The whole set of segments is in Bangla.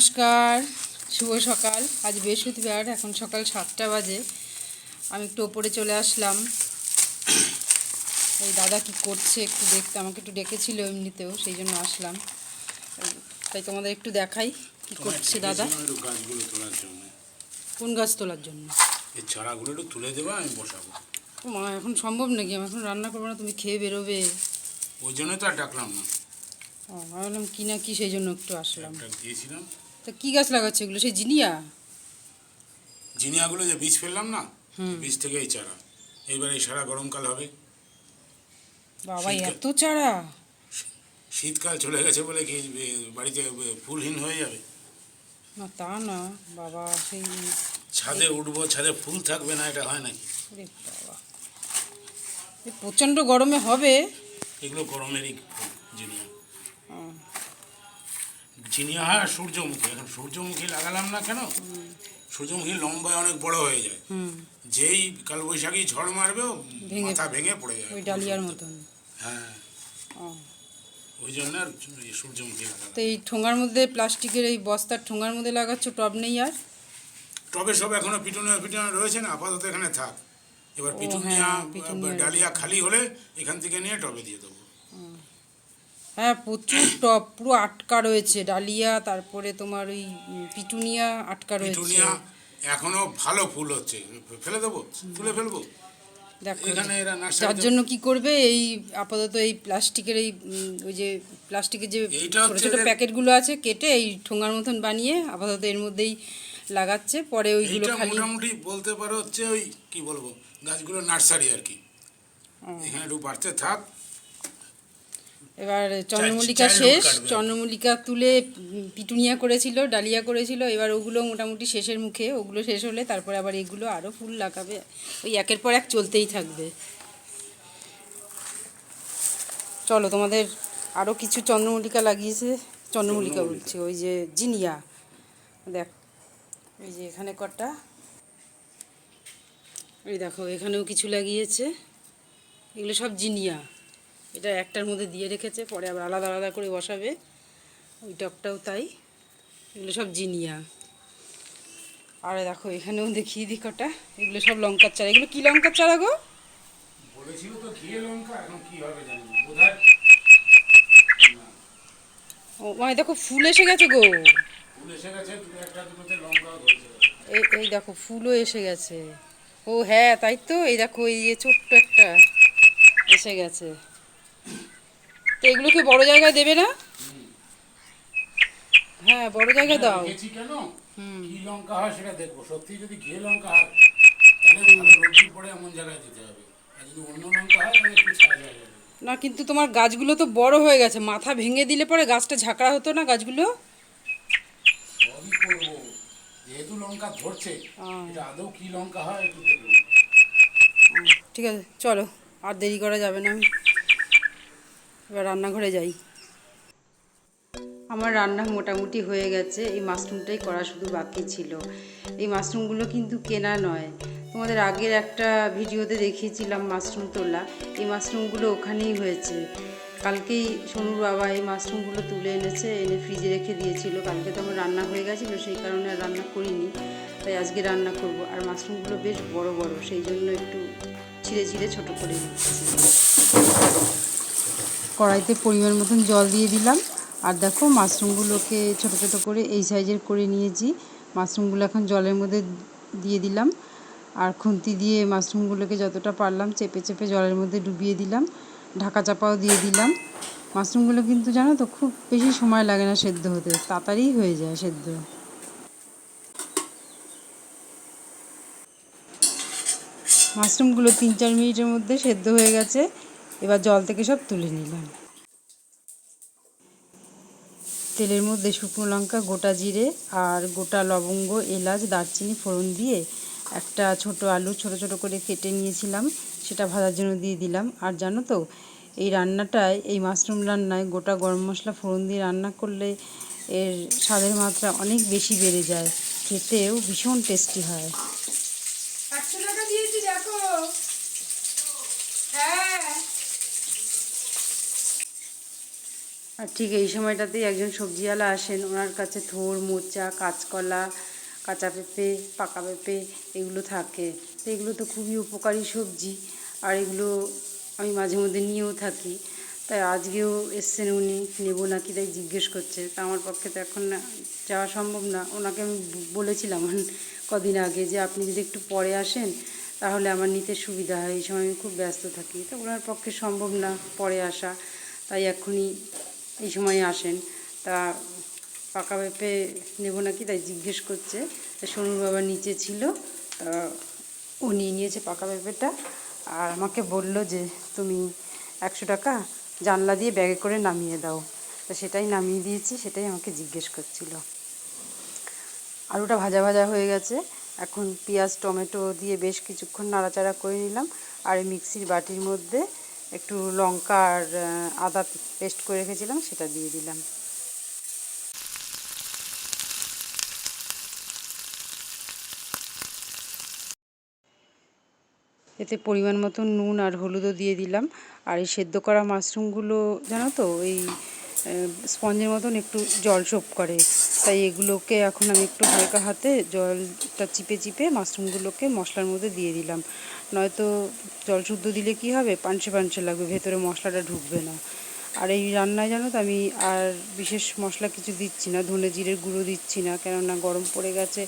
নমস্কার শুভ সকাল। আজ বৃহস্পতিবার এখন সকাল সাতটা বাজে। আমি একটু ওপরে চলে আসলাম। এই দাদা কি করছে একটু দেখতে আমাকে একটু ডেকেছিল এমনিতেও সেই জন্য আসলাম। তাই তোমাদের একটু দেখাই কি করছে দাদা। জন্য। কোন গাছ তোলার জন্য? এই চারাগুলো একটু তুলে দেবা আমি বসাবো। মা এখন সম্ভব নাকি? আমি এখন রান্না করব না তুমি খেয়ে বেরোবে। ওই জন্যই তো আর ডাকলাম না। ও আমি ভাবলাম কি না কি সেই জন্য একটু আসলাম। দিয়েছিলাম। তা কি গাছ লাগাচ্ছে এগুলো? সেই জিনিয়া? জিনিয়াগুলো যে বীজ ফেললাম না বীজ থেকে এই চারা। এইবার এই সারা গরমকাল হবে। বাবা এত চারা! শীতকাল চলে গেছে বলে কি বাড়িতে ফুলহীন হয়ে যাবে? না তা না। বাবা সেই ছাদে উঠবো ছাদে ফুল থাকবে না এটা হয় নাকি? বাবা। প্রচণ্ড গরমে হবে? এগুলো গরমেরই জিনিয়া। জিনিয়া হয় আর সূর্যমুখী এখন সূর্যমুখী লাগালাম না কেন? সূর্যমুখী লম্বায় অনেক বড় হয়ে যায়। যেই কালবৈশাখী ঝড় মারবে মাথা ভেঙে পড়ে যাবে ওই ডালিয়ার মতন। হ্যাঁ। ওই জন্য আর সূর্যমুখী লাগালাম। তো এই ঠোঙার মধ্যে প্লাস্টিকের এই বস্তার ঠোঙার মধ্যে লাগাচ্ছ টব নেই আর? টবে সব এখনও পিটুনিয়া পিটুনিয়া রয়েছে না আপাতত এখানে থাক। এবার হ্যাঁ, পিটুনিয়া ডালিয়া খালি হলে এখান থেকে নিয়ে টবে দিয়ে দেবো। হ্যাঁ প্রচুর টপ পুরো আটকা রয়েছে। ডালিয়া তারপরে তোমার ওই পিটুনিয়া আটকা রয়েছে। এখনও ভালো ফুল হচ্ছে। ফেলে দেবো? তুলে ফেলব? যার জন্য কি করবে? এই আপাতত এই প্লাস্টিকের এই ওই যে প্লাস্টিকের যে ছোট ছোট প্যাকেটগুলো আছে কেটে এই ঠোঙার মতন বানিয়ে আপাতত এর মধ্যেই লাগাচ্ছে। পরে ওইগুলো খালি মোটামুটি বলতে পারো হচ্ছে ওই কি বলব? গাছগুলো নার্সারি আর কি। এখানে একটু বাড়তে থাক। এবার চন্দ্রমল্লিকা শেষ। চন্দ্রমল্লিকা তুলে পিটুনিয়া করেছিল ডালিয়া করেছিল এবার ওগুলো মোটামুটি শেষের মুখে ওগুলো শেষ হলে তারপরে আবার এগুলো আরও ফুল লাগাবে। ওই একের পর এক চলতেই থাকবে। চলো তোমাদের আরও কিছু চন্দ্রমল্লিকা লাগিয়েছে। চন্দ্রমল্লিকা। বলছে ওই যে জিনিয়া। দেখ এই যে এখানে কটা। এই দেখো এখানেও কিছু লাগিয়েছে। এগুলো সব জিনিয়া। এটা একটার মধ্যে দিয়ে রেখেছে পরে আবার আলাদা আলাদা করে বসাবে। ওই টপটাও তাই। এগুলো সব জিনিয়া। আর দেখো এখানেও দেখিয়ে দিই কটা। এগুলো সব লঙ্কার চারা। এগুলো কি লঙ্কার চারা গো? মানে দেখো ফুল এসে গেছে গো। এই দেখো ফুলও এসে গেছে। ও হ্যাঁ তাই তো। এই দেখো এই ছোট্ট একটা এসে গেছে। তো এগুলোকে বড় জায়গায় দেবে না? হ্যাঁ বড় জায়গায় দাও। কেন? কি লঙ্কা হয় সেটা দেখব। সত্যি যদি ঘিয়ে লঙ্কা হয় তাহলে রোদ্দুর পড়ে এমন জায়গায় দিতে হবে। আর যদি অন্য লঙ্কা হয় তাহলে একটু যাবে না কিন্তু তোমার গাছগুলো তো বড় হয়ে গেছে। মাথা ভেঙে দিলে পরে গাছটা ঝাঁকড়া হতো না গাছগুলো? সবই করব। যেহেতু লঙ্কা ধরছে এটা আদৌ কি লঙ্কা হয় একটু ঠিক আছে চলো। আর দেরি করা যাবে না। আমি এবার রান্নাঘরে যাই। আমার রান্না মোটামুটি হয়ে গেছে, এই মাশরুমটাই করা শুধু বাকি ছিল। এই মাশরুমগুলো কিন্তু কেনা নয়। তোমাদের আগের একটা ভিডিওতে দেখিয়েছিলাম মাশরুম তোলা। এই মাশরুমগুলো ওখানেই হয়েছে। কালকেই সোনুর বাবা এই মাশরুমগুলো তুলে এনেছে, এনে ফ্রিজে রেখে দিয়েছিল। কালকে তো আমার রান্না হয়ে গেছিল, সেই কারণে আর রান্না করিনি। তাই আজকে রান্না করব। আর মাশরুমগুলো বেশ বড় বড়, সেই জন্য একটু ছিঁড়ে ছিঁড়ে ছোটো করে নিচ্ছি। কড়াইতে পরিমাণ মতন জল দিয়ে দিলাম। আর দেখো, মাশরুমগুলোকে ছোটো ছোটো করে এই সাইজের করে নিয়েছি। মাশরুমগুলো এখন জলের মধ্যে দিয়ে দিলাম। আর খুন্তি দিয়ে মাশরুমগুলোকে যতটা পারলাম চেপে চেপে জলের মধ্যে ডুবিয়ে দিলাম। ঢাকা চাপাও দিয়ে দিলাম। মাশরুমগুলো কিন্তু জানো তো, খুব বেশি সময় লাগে না সেদ্ধ হতে। তাড়াতাড়ি হয়ে যায় সেদ্ধ। মাশরুমগুলো তিন চার মিনিটের মধ্যে সেদ্ধ হয়ে গেছে। এবার জল থেকে সব তুলে নিলাম। তেলের মধ্যে শুকনো লঙ্কা, গোটা জিরে আর গোটা লবঙ্গ, এলাচ, দারচিনি, ফোড়ন দিয়ে একটা ছোট আলু ছোট ছোট করে কেটে নিয়েছিলাম। সেটা ভাজার জন্য দিয়ে দিলাম। আর জানো তো, এই রান্নাটায়, এই মাশরুম রান্নায় গোটা গরম মশলা, ফোড়ন দিয়ে রান্না করলে এর স্বাদের মাত্রা অনেক বেশি বেড়ে যায়। খেতেও ভীষণ টেস্টি হয় একশো টাকা দিয়েছি দেখো হ্যাঁ আর ঠিক এই সময়টাতেই একজন সবজিওয়ালা আসেন। ওনার কাছে থোর, মোচা, কাঁচকলা, কাঁচা পেঁপে, পাকা পেঁপে এগুলো থাকে। তো এগুলো তো খুবই উপকারী সবজি আর এগুলো আমি মাঝে মধ্যে নিয়েও থাকি। তাই আজকেও এসছেন উনি, নেব নাকি তাই জিজ্ঞেস করছে। তা আমার পক্ষে তো এখন যাওয়া সম্ভব না। ওনাকে আমি বলেছিলাম কদিন আগে যে আপনি যদি একটু পরে আসেন তাহলে আমার নিতে সুবিধা হয়। এই সময় আমি খুব ব্যস্ত থাকি। তো ওনার পক্ষে সম্ভব না পরে আসা। তাই এখনই এই সময় আসেন। তা পাকা পেঁপে নেব নাকি তাই জিজ্ঞেস করছে। সোনুর বাবা নিচে ছিল, তা ও নিয়ে নিয়েছে পাকা পেঁপেটা। আর আমাকে বলল যে, তুমি একশো টাকা জানলা দিয়ে ব্যাগে করে নামিয়ে দাও। তা সেটাই নামিয়ে দিয়েছি, সেটাই আমাকে জিজ্ঞেস করছিল। আলুটা ভাজা ভাজা হয়ে গেছে। এখন পেঁয়াজ, টমেটো দিয়ে বেশ কিছুক্ষণ নাড়াচাড়া করে নিলাম। আর মিক্সির বাটির মধ্যে একটু লঙ্কা আর আদা পেস্ট করে রেখেছিলাম, সেটা দিয়ে দিলাম। এতে পরিমাণ মতো নুন আর হলুদও দিয়ে দিলাম। আর এই সেদ্ধ করা মাশরুমগুলো, জানো তো, এই স্পঞ্জের মতন একটু জল সোপ করে। তাই এগুলোকে এখন আমি একটু হালকা হাতে জলটা চিপে চিপে মাশরুমগুলোকে মশলার মধ্যে দিয়ে দিলাম। নয়তো জল শুদ্ধ দিলে কি হবে? পানসে পানসে লাগবে, ভেতরে মশলাটা ঢুকবে না। আর এই রান্নায় জানো তো আমি আর বিশেষ মশলা কিছু দিচ্ছি না, ধনে জিরের গুঁড়ো দিচ্ছি না, কেননা গরম পড়ে গেছে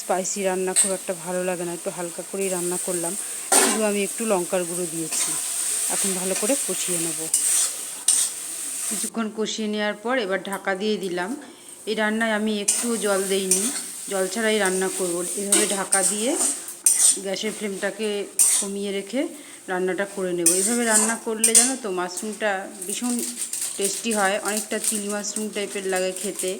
স্পাইসি রান্না খুব একটা ভালো লাগে না, একটু হালকা করেই রান্না করলাম। শুধু আমি একটু লঙ্কার গুঁড়ো দিয়েছি। এখন ভালো করে কষিয়ে নেব। কিছুক্ষণ কষিয়ে নেওয়ার পর এবার ঢাকা দিয়ে দিলাম। এই রান্নায় আমি একটুও জল দেইনি। জল ছাড়াই রান্না করব। এভাবে ঢাকা দিয়ে গ্যাসের ফ্লেমটাকে কমিয়ে রেখে রান্নাটা করে নেব। এইভাবে রান্না করলে জানো তো মাশরুমটা ভীষণ টেস্টি হয়। অনেকটা চিলি মাশরুম টাইপের লাগে খেতে।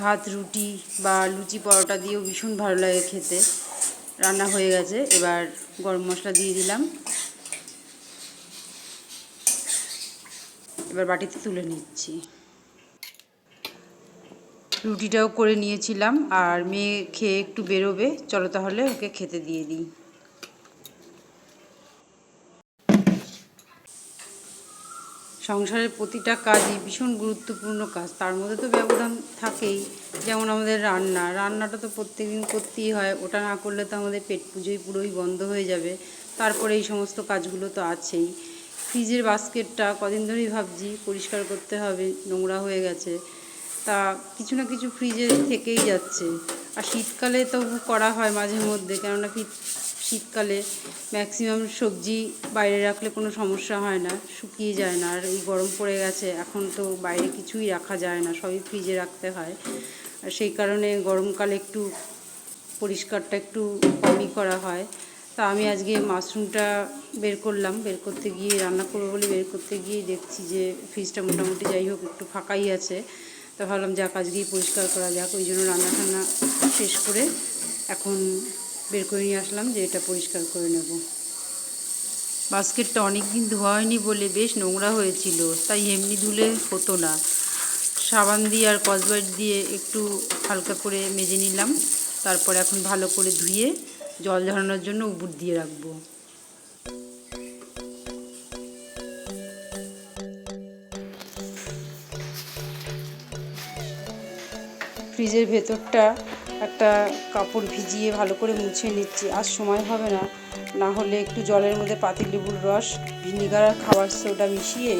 ভাত, রুটি বা লুচি, পরোটা দিয়েও ভীষণ ভালো লাগে খেতে। রান্না হয়ে গেছে। এবার গরম মশলা দিয়ে দিলাম। এবার বাটিতে তুলে নিচ্ছি। রুটিটাও করে নিয়েছিলাম, আর মেয়ে খেয়ে একটু বেরোবে, চলো তাহলে ওকে খেতে দিয়ে দিই। সংসারের প্রতিটা কাজই ভীষণ গুরুত্বপূর্ণ কাজ, তার মধ্যে তো ব্যবধান থাকেই। যেমন আমাদের রান্না, রান্নাটা তো প্রত্যেকদিন করতেই হয়, ওটা না করলে তো আমাদের পেট পুজোই পুরোই বন্ধ হয়ে যাবে, তারপরে এই সমস্ত কাজগুলো তো আছেই। ফ্রিজের বাস্কেটটা কদিন ধরেই ভাবছি পরিষ্কার করতে হবে, নোংরা হয়ে গেছে। তা কিছু না কিছু ফ্রিজে থেকেই যাচ্ছে। আর শীতকালে তো করা হয় মাঝে মধ্যে, কেননা শীতকালে ম্যাক্সিমাম সবজি বাইরে রাখলে কোনো সমস্যা হয় না, শুকিয়ে যায় না। আর এই গরম পড়ে গেছে, এখন তো বাইরে কিছুই রাখা যায় না, সবই ফ্রিজে রাখতে হয়। আর সেই কারণে গরমকালে একটু পরিষ্কারটা একটু কমই করা হয়। তা আমি আজকে মাশরুমটা বের করলাম, বের করতে গিয়ে রান্না করব বলে বের করতে গিয়ে দেখছি যে ফ্রিজটা মোটামুটি যাই হোক একটু ফাঁকাই আছে। তা ভাবলাম যাক আজকেই পরিষ্কার করা যাক, ওই জন্য রান্না টান্না শেষ করে এখন বের করে নিয়ে আসলাম যে এটা পরিষ্কার করে নেব। বাস্কেটটা অনেক দিন ধোয়া হয়নি বলে বেশ নোংরা হয়েছিল, তাই এমনি ধুলে হতো না। সাবান দিয়ে আর কসবাইট দিয়ে একটু হালকা করে মেজে নিলাম, তারপর এখন ভালো করে ধুয়ে জল ঝরানোর জন্য উবুর দিয়ে রাখব। ফ্রিজের ভেতরটা একটা কাপড় ভিজিয়ে ভালো করে মুছে নিচ্ছি। আর সময় হবে না না হলে একটু জলের মধ্যে পাতিলেবুর রস, ভিনিগার আর খাবার সোডা মিশিয়ে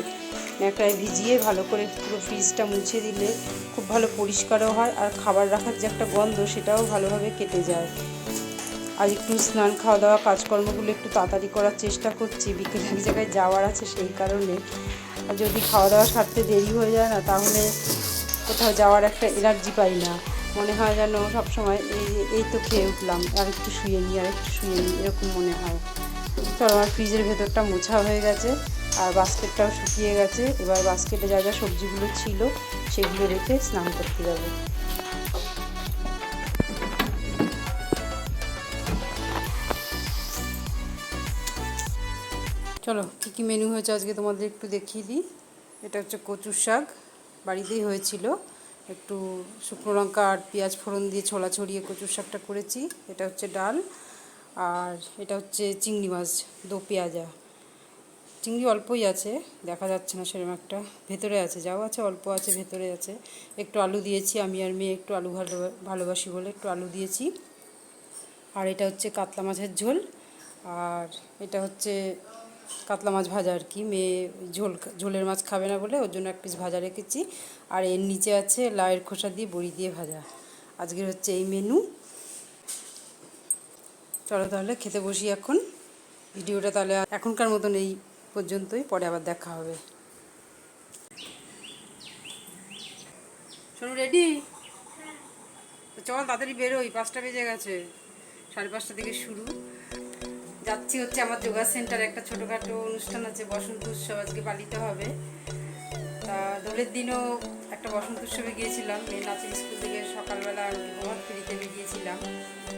ন্যাকড়ায় ভিজিয়ে ভালো করে পুরো ফ্রিজটা মুছে দিলে খুব ভালো পরিষ্কারও হয় আর খাবার রাখার যে একটা গন্ধ সেটাও ভালোভাবে কেটে যায়। আজ একটু স্নান খাওয়া দাওয়া কাজকর্মগুলো একটু তাড়াতাড়ি করার চেষ্টা করছি। বিকেলে এক জায়গায় যাওয়ার আছে সেই কারণে। আর যদি খাওয়া দাওয়া সারতে দেরি হয়ে যায় না, তাহলে কোথাও যাওয়ার একটা এনার্জি পাই না। মনে হয় যেন সবসময় এই এই তো খেয়ে উঠলাম। আর একটু শুয়ে নিই আর একটু শুয়ে নিই এরকম মনে হয়। চলো, আমার ফ্রিজের ভেতরটা মোছা হয়ে গেছে। আর বাস্কেটটাও শুকিয়ে গেছে। এবার বাস্কেটে যা যা সবজিগুলো ছিল, সেগুলো রেখে স্নান করতে যাব। চলো, কী কী মেনু হয়েছে আজকে তোমাদের একটু দেখিয়ে দিই। এটা হচ্ছে কচুর শাক, বাড়িতেই হয়েছিল। একটু শুকনো লঙ্কা আর পেঁয়াজ ফোড়ন দিয়ে ছোলা ছড়িয়ে কচুর শাকটা করেছি। এটা হচ্ছে ডাল, আর এটা হচ্ছে চিংড়ি মাছ, দো পেঁয়াজা। চিংড়ি অল্পই আছে, দেখা যাচ্ছে না সেরকম একটা। ভেতরে আছে, যাও আছে, অল্প আছে, ভেতরে আছে। একটু আলু দিয়েছি, আমি আর মেয়ে একটু আলু ভালো, ভালোবাসি বলে একটু আলু দিয়েছি। আর এটা হচ্ছে কাতলা মাছের ঝোল, আর এটা হচ্ছে কাতলা মাছ ভাজা আর কি। মেয়ে ঝোল ঝোলের মাছ খাবে না বলে ওর জন্য এক পিস ভাজা রেখেছি। আর এর নিচে আছে লাউয়ের খোসা দিয়ে বড়ি দিয়ে ভাজা। আজকের হচ্ছে এই মেনু চলো তাহলে খেতে বসি এখন। ভিডিওটা তাহলে এখনকার মতন এই পর্যন্তই। পরে আবার দেখা হবে। শোনো রেডি চল তাড়াতাড়ি বেরোই। পাঁচটা বেজে গেছে। সাড়ে পাঁচটা থেকে শুরু। যাচ্ছি হচ্ছে আমার যোগা সেন্টারে, একটা ছোটোখাটো অনুষ্ঠান আছে, বসন্ত উৎসব আজকে পালিত হবে। তা দোলের দিনও একটা বসন্ত উৎসবে গিয়েছিলাম মেয়ে নাচের স্কুল থেকে সকালবেলা প্রভাত ফেরিতে বেরিয়েছিলাম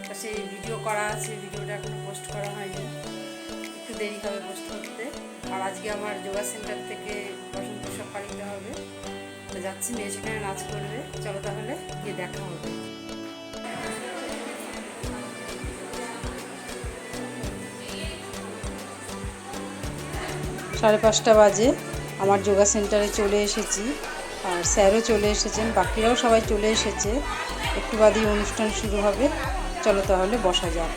তা সেই ভিডিও করা আছে ভিডিওটা এখনও পোস্ট করা হয়নি। একটু দেরি হবে পোস্ট করতে। আর আজকে আমার যোগা সেন্টার থেকে বসন্ত উৎসব পালিত হবে। তো যাচ্ছি মেয়ে সেখানে নাচ করবে। চলো তাহলে গিয়ে দেখা হবে। সাড়ে পাঁচটা বাজে। আমার যোগা সেন্টারে চলে এসেছি আর স্যারও চলে এসেছেন, বাকিরাও সবাই চলে এসেছে। একটু বাদেই অনুষ্ঠান শুরু হবে। চলো তাহলে বসা যাক।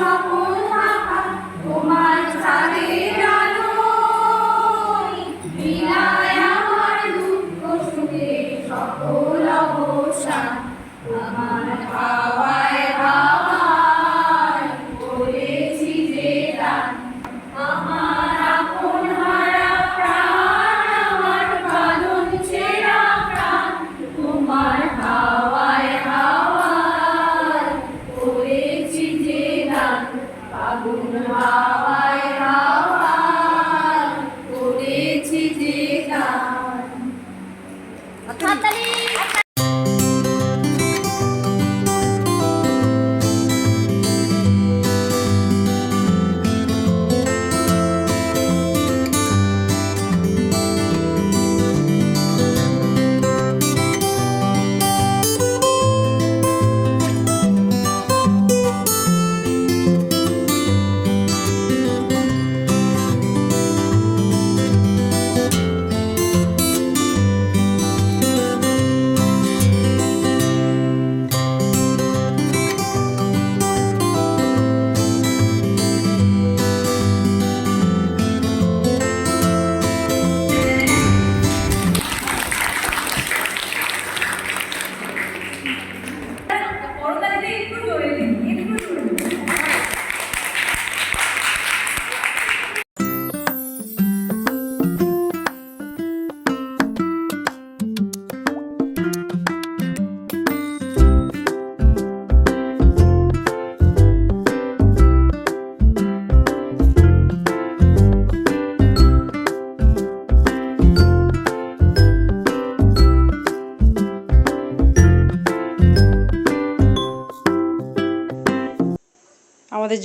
সকল তোমার ছাদের হাততালি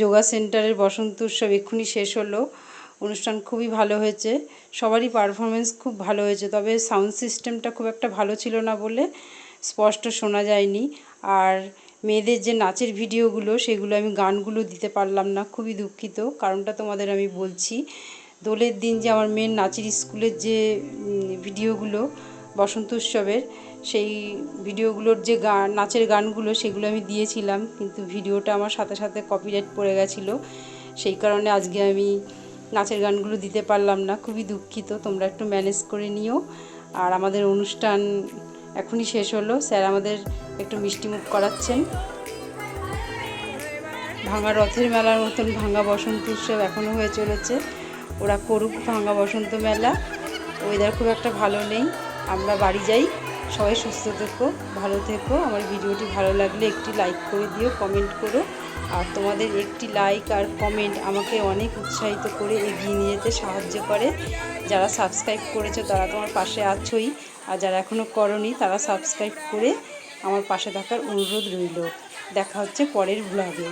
যোগা সেন্টারের বসন্ত উৎসব এক্ষুনি শেষ হলো। অনুষ্ঠান খুবই ভালো হয়েছে। সবারই পারফরমেন্স খুব ভালো হয়েছে। তবে সাউন্ড সিস্টেমটা খুব একটা ভালো ছিল না বলে স্পষ্ট শোনা যায়নি। আর মেয়েদের যে নাচের ভিডিওগুলো, সেগুলো আমি গানগুলো দিতে পারলাম না। খুবই দুঃখিত। কারণটা তোমাদের আমি বলছি। দোলের দিন যে আমার মেয়ের নাচের স্কুলের যে ভিডিওগুলো বসন্ত উৎসবের সেই ভিডিওগুলোর যে গান, নাচের গানগুলো সেগুলো আমি দিয়েছিলাম, কিন্তু ভিডিওটা আমার সাথে সাথে কপিরাইট পড়ে গেছিল। সেই কারণে আজকে আমি নাচের গানগুলো দিতে পারলাম না। খুবই দুঃখিত, তোমরা একটু ম্যানেজ করে নিও। আর আমাদের অনুষ্ঠান এখনই শেষ হলো। স্যার আমাদের একটু মিষ্টিমুখ করাচ্ছেন। ভাঙা রথের মেলার মতন ভাঙা বসন্ত উৎসব এখনও হয়ে চলেছে। ওরা করুক ভাঙা বসন্ত মেলা। ওয়েদার খুব একটা ভালো নেই। আমরা বাড়ি যাই। সবাই সুস্থ থেকো, ভালো থেকো। আমার ভিডিওটি ভালো লাগলে একটি লাইক করে দিও কমেন্ট করো। আর তোমাদের একটি লাইক আর কমেন্ট আমাকে অনেক উৎসাহিত করে এগিয়ে নিয়ে যেতে সাহায্য করে। যারা সাবস্ক্রাইব করেছ তারা তোমার পাশে আছোই। আর যারা এখনও করনি তারা সাবস্ক্রাইব করে আমার পাশে থাকার অনুরোধ রইল। দেখা হচ্ছে পরের ব্লগে